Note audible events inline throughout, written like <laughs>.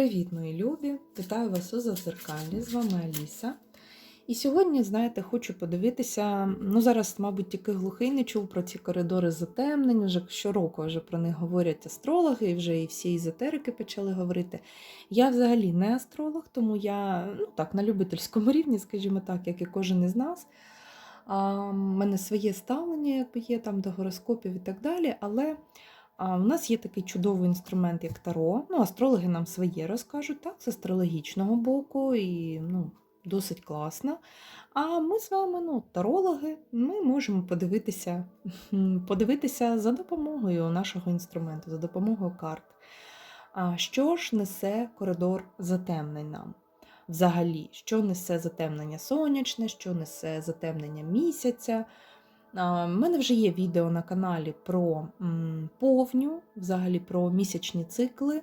Привіт, мої любі! Вітаю вас у Зазеркалі. З вами Аліса. І сьогодні, знаєте, хочу подивитися. Ну, зараз, мабуть, тільки глухий не чув про ці коридори затемнень. Вже щороку вже про них говорять астрологи, і вже і всі езотерики почали говорити. Я взагалі не астролог, тому я ну, так, на любительському рівні, скажімо так, як і кожен із нас. В мене своє ставлення, якби є там до гороскопів і так далі. Але а, у нас є такий чудовий інструмент, як Таро. Ну, астрологи нам своє розкажуть, так, з астрологічного боку, і ну, досить класно. А ми з вами, ну, тарологи, ми можемо подивитися, <laughs> подивитися за допомогою нашого інструменту, за допомогою карт. А що ж несе коридор затемнень нам? Взагалі, що несе затемнення сонячне, що несе затемнення місяця. У мене вже є відео на каналі про повню, взагалі про місячні цикли,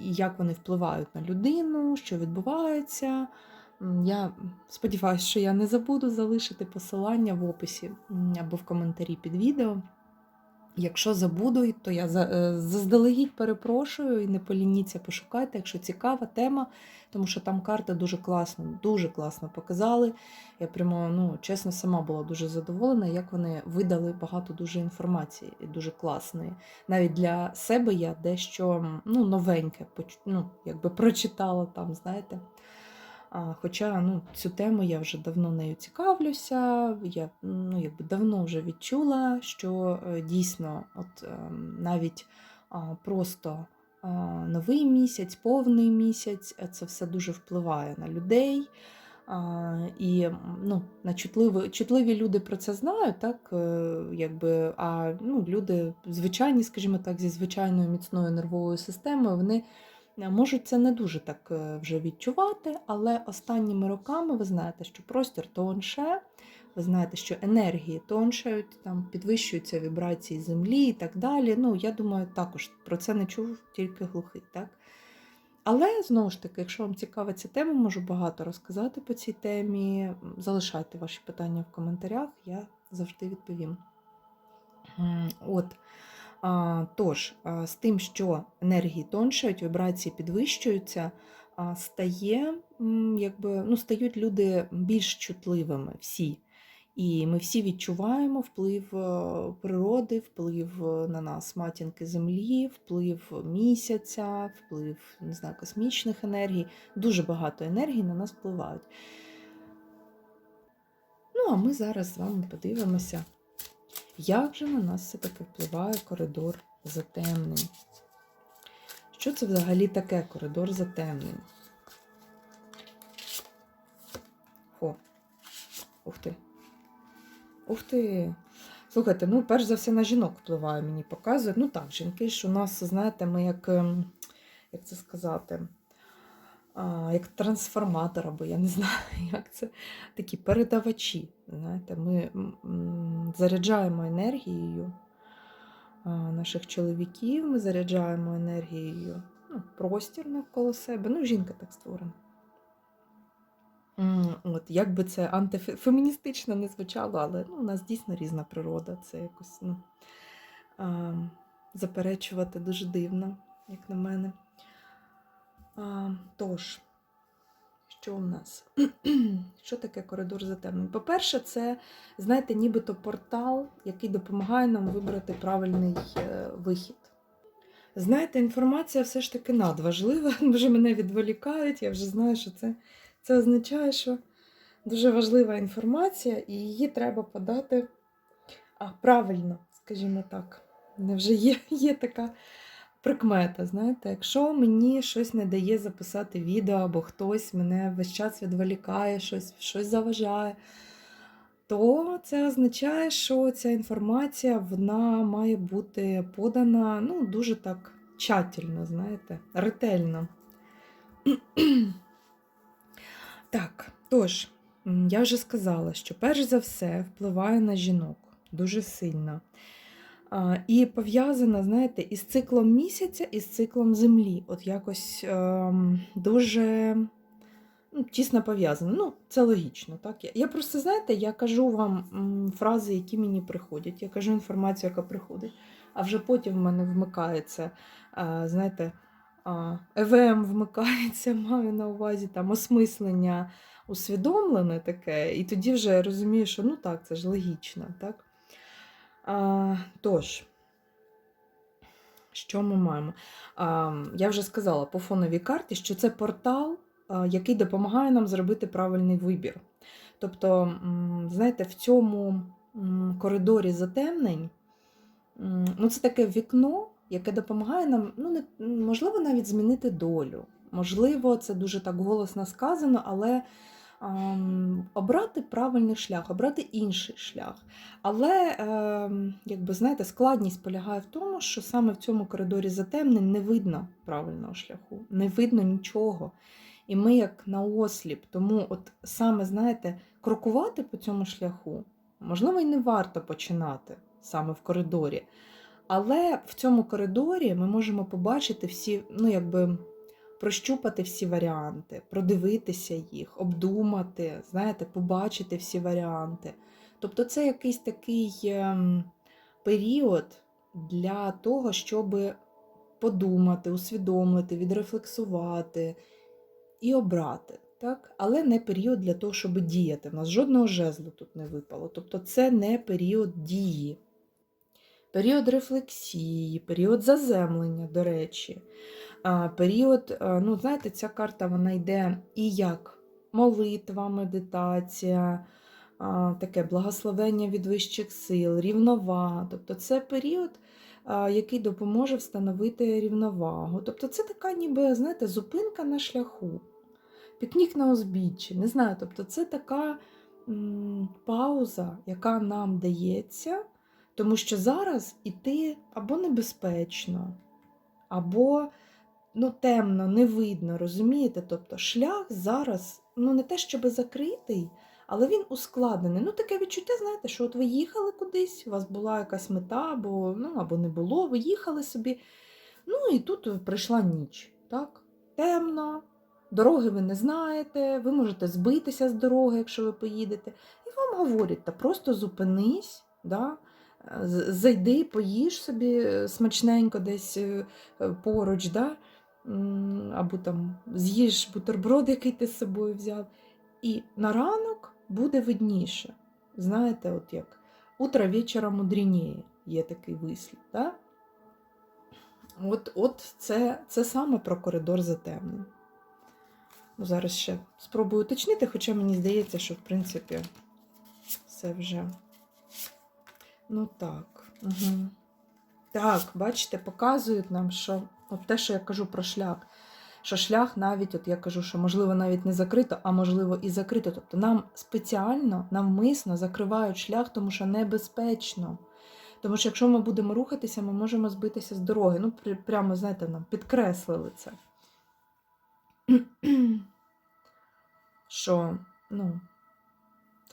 як вони впливають на людину, що відбувається. Я сподіваюся, що я не забуду залишити посилання в описі або в коментарі під відео. Якщо забуду, то я е, заздалегідь перепрошую і не полініться, пошукайте, якщо цікава тема, тому що там карти дуже класно, дуже класно показали. Я прямо, ну, чесно, сама була дуже задоволена, як вони видали багато дуже інформації дуже класної. Навіть для себе я дещо ну, новеньке ну, якби прочитала там, знаєте. Хоча ну, цю тему я вже давно нею цікавлюся, я ну, якби давно вже відчула, що е, дійсно от, ем, навіть просто новий місяць, повний місяць, е, це все дуже впливає на людей. І ну, на чутливі, чутливі люди про це знають, так, е, якби, а ну, люди звичайні, скажімо так, зі звичайною міцною нервовою системою, вони Можуть це не дуже так е, вже відчувати, але останніми роками ви знаєте, що простір тонше, ви знаєте, що енергії тоншають, там підвищуються вібрації землі і так далі. Ну, я думаю, також про це не чув тільки глухий. так? Але знову ж таки, якщо вам цікава ця тема, можу багато розказати по цій темі. Залишайте ваші питання в коментарях, я завжди відповім. От. Тож, з тим, що енергії тоншають, вібрації підвищуються, стає, якби, ну, стають люди більш чутливими всі. І ми всі відчуваємо вплив е, природи, вплив е, на нас матінки землі, вплив місяця, вплив не знаю, космічних енергій. Дуже багато енергій на нас впливають. Ну, а ми зараз з вами подивимося, як же на нас все-таки впливає коридор затемнень? Що це взагалі таке коридор затемнень? О, ух ти. Ух ти. Слухайте, ну, перш за все, на жінок впливає, мені показують. Ну так, жінки ж у нас, знаєте, ми як, ем, як це сказати, як трансформатор, або я не знаю, <laughs> як це такі передавачі. Знаєте, Ми заряджаємо енергією наших чоловіків, ми заряджаємо енергією ну, простір навколо себе. Ну, жінка так створена. От, як би це антифеміністично не звучало, але ну, у нас дійсно різна природа. Це якось ну, заперечувати дуже дивно, як на мене. А, тож, що у нас? <clears throat> що таке коридор затемнень? По-перше, це, знаєте, нібито портал, який допомагає нам вибрати правильний е, вихід. Знаєте, інформація все ж таки надважлива, <laughs> дуже мене відволікають, я вже знаю, що це, це означає, що дуже важлива інформація, і її треба подати а, правильно, скажімо так. Невже є, <laughs> є така прикмета, знаєте, якщо мені щось не дає записати відео, або хтось мене весь час відволікає, щось, щось заважає, то це означає, що ця інформація вона має бути подана ну, дуже так тщательно, знаєте, ретельно. <clears throat> Так, тож, я вже сказала, що перш за все впливає на жінок дуже сильно. І пов'язана, знаєте, із циклом місяця, і з циклом землі. От якось ем, дуже ну, тісно пов'язано. Ну, це логічно, так? Я, я просто, знаєте, я кажу вам фрази, які мені приходять. Я кажу інформацію, яка приходить, а вже потім в мене вмикається, е, знаєте, ЕВМ вмикається, <laughs> маю на увазі там осмислення усвідомлене таке, і тоді вже розумію, що ну так, це ж логічно. так? А, тож, що ми маємо? А, я вже сказала по фоновій карті, що це портал, який допомагає нам зробити правильний вибір. Тобто, знаєте, в цьому коридорі затемнень, ну, це таке вікно, яке допомагає нам, ну, можливо, навіть змінити долю. Можливо, це дуже так голосно сказано, але обрати правильний шлях, обрати інший шлях. Але, ем, якби знаєте, складність полягає в тому, що саме в цьому коридорі затемнень не видно правильного шляху, не видно нічого. І ми як на осліп. Тому, от саме, знаєте, крокувати по цьому шляху, можливо, і не варто починати саме в коридорі. Але в цьому коридорі ми можемо побачити всі, ну, якби прощупати всі варіанти, продивитися їх, обдумати, знаєте, побачити всі варіанти. Тобто це якийсь такий ем, період для того, щоб подумати, усвідомити, відрефлексувати і обрати. Так? Але не період для того, щоб діяти. У нас жодного жезлу тут не випало. Тобто це не період дії. Період рефлексії, період заземлення, до речі. Період, ну, знаєте, ця карта вона йде і як молитва, медитація, таке благословення від вищих сил, рівновага. Тобто це період, який допоможе встановити рівновагу. Тобто це така ніби, знаєте, зупинка на шляху, пікнік на узбіччі. Не знаю, тобто це така пауза, яка нам дається. Тому що зараз іти або небезпечно, або ну, темно, не видно, розумієте? Тобто шлях зараз ну, не те, щоб закритий, але він ускладнений. Ну, таке відчуття, знаєте, що от ви їхали кудись, у вас була якась мета, або, ну, або не було, ви їхали собі. Ну і тут прийшла ніч. так? Темно, дороги ви не знаєте, ви можете збитися з дороги, якщо ви поїдете. І вам говорять, та просто зупинись. Да? Зайди, поїж собі е, смачненько десь е, е, поруч, да? Або там з'їж бутерброд, який ти з собою взяв. І на ранок буде видніше. Знаєте, от як утро вечора мудрініє, є такий вислів. Да? От, от це, це саме про коридор затемнень. Ну, зараз ще спробую уточнити, хоча мені здається, що в принципі все вже. Ну так. Угу. Так, бачите, показують нам, що от те, що я кажу про шлях, що шлях навіть, от я кажу, що можливо навіть не закрито, а можливо і закрито. Тобто нам спеціально, навмисно закривають шлях, тому що небезпечно. Тому що якщо ми будемо рухатися, ми можемо збитися з дороги. Ну, прямо, знаєте, нам підкреслили це. <clears throat> Що, ну,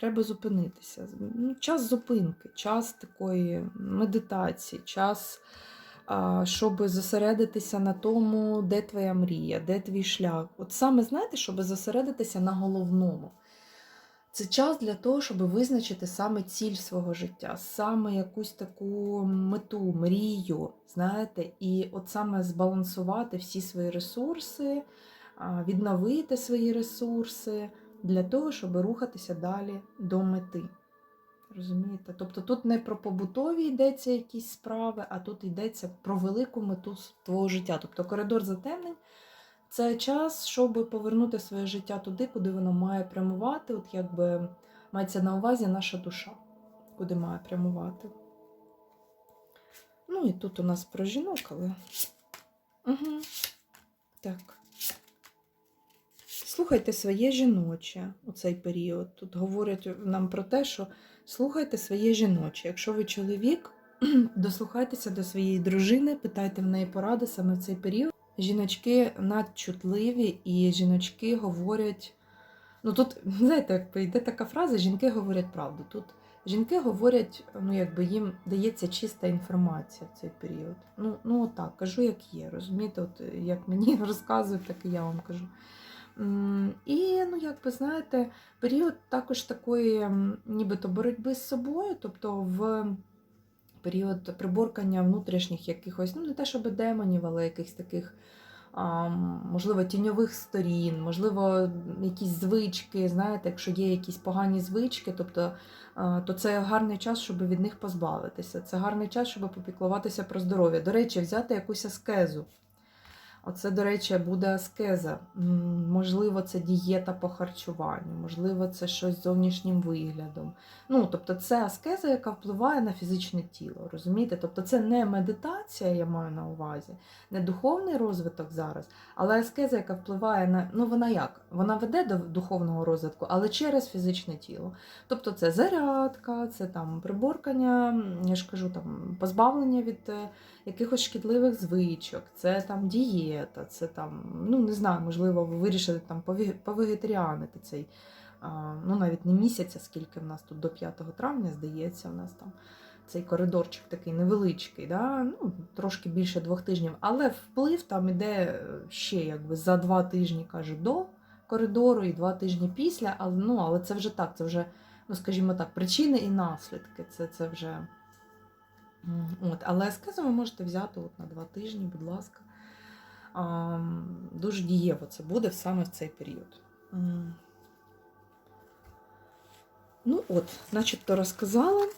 треба зупинитися. Ну, час зупинки, час такої медитації, час, щоб зосередитися на тому, де твоя мрія, де твій шлях. От саме знаєте, щоб зосередитися на головному. Це час для того, щоб визначити саме ціль свого життя, саме якусь таку мету, мрію, знаєте, і от саме збалансувати всі свої ресурси, відновити свої ресурси для того, щоб рухатися далі до мети. Розумієте? Тобто тут не про побутові йдеться якісь справи, а тут йдеться про велику мету твого життя. Тобто коридор затемнень це час, щоб повернути своє життя туди, куди воно має прямувати. От якби мається на увазі наша душа, куди має прямувати. Ну і тут у нас про жінок, але. Угу. Так. Слухайте своє жіноче у цей період. Тут говорять нам про те, що слухайте своє жіноче. Якщо ви чоловік, <clears throat> дослухайтеся до своєї дружини, питайте в неї поради саме в цей період. Жіночки надчутливі і жіночки говорять. Ну тут, знаєте, як йде така фраза, жінки говорять правду. Тут жінки говорять, ну якби їм дається чиста інформація в цей період. Ну, ну отак, кажу, як є. Розумієте, от як мені <laughs> розказують, так і я вам кажу. І, ну, як ви знаєте, період також такої нібито боротьби з собою, тобто в період приборкання внутрішніх якихось, ну не те, щоб демонів, але якихось таких можливо, тіньових сторін, можливо, якісь звички. Знаєте, якщо є якісь погані звички, тобто, то це гарний час, щоб від них позбавитися. Це гарний час, щоб попіклуватися про здоров'я. До речі, взяти якусь аскезу. Оце, до речі, буде аскеза. Можливо, це дієта по харчуванню, можливо, це щось з зовнішнім виглядом. Ну, тобто, це аскеза, яка впливає на фізичне тіло. Розумієте? Тобто, це не медитація, я маю на увазі, не духовний розвиток зараз, але аскеза, яка впливає на. Ну, вона як? Вона веде до духовного розвитку, але через фізичне тіло. Тобто, це зарядка, це там приборкання, я ж кажу, там позбавлення від. Якихось шкідливих звичок, це там дієта, це там, ну не знаю, можливо, ви вирішили там пове- повегетаріанити цей, ну навіть не місяця, скільки в нас тут до 5 травня, здається, у нас там цей коридорчик такий невеличкий, да? ну, трошки більше двох тижнів, але вплив там іде е, ще якби за два тижні, каже, до коридору і два тижні після, але, ну, але це вже так, це вже, ну скажімо так, причини і наслідки. Це, це вже. От, але аскезу ви можете взяти от на два тижні, будь ласка. А, дуже дієво це буде саме в цей період. Ну от, начебто розказала.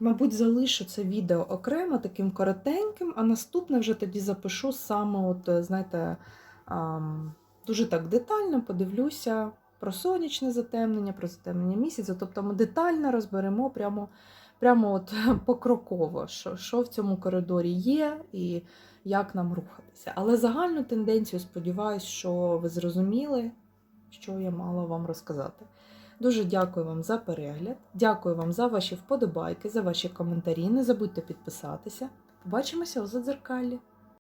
Мабуть, залишу це відео окремо, таким коротеньким, а наступне вже тоді запишу саме, от, знаєте, дуже так детально подивлюся про сонячне затемнення, про затемнення місяця. Тобто ми детально розберемо прямо прямо от <laughs> покроково, що, що в цьому коридорі є і як нам рухатися. Але загальну тенденцію, сподіваюся, що ви зрозуміли, що я мала вам розказати. Дуже дякую вам за перегляд, дякую вам за ваші вподобайки, за ваші коментарі. Не забудьте підписатися. Побачимося у задзеркалі.